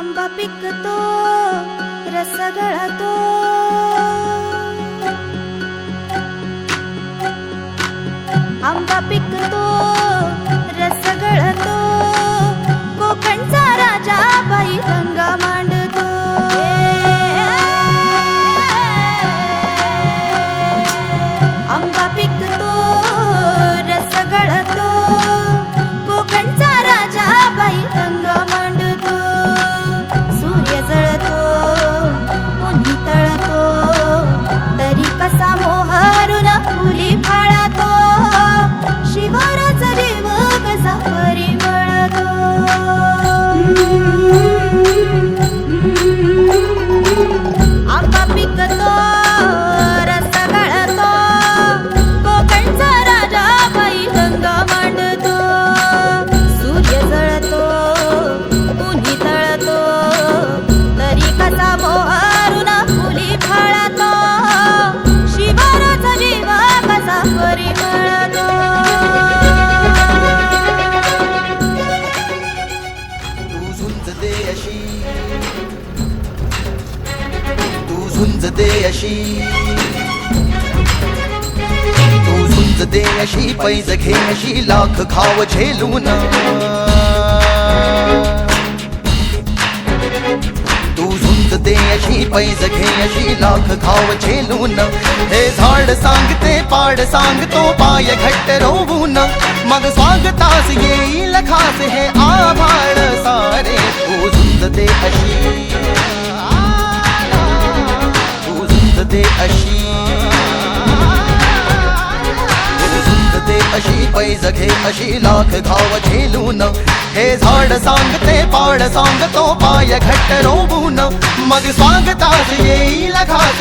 आंबा पिकतो रस गळतो आंबा पिकतो झुंजते अशी. तू झुंजते अशी. तू झुंजते अशी पैज घे अशी लाख खाव झेलून. पैज घे अशी लाख खाव झेलून हे झाड सांगते पाड सांगतो पाय घट्ट रोवून मग स्वागतास येईल खास पैज घे अशी लाख घाव झेलून. हे झाड सांगते पाड सांगतो पाय घट्ट रोबून मग स्वागतास येईल घास.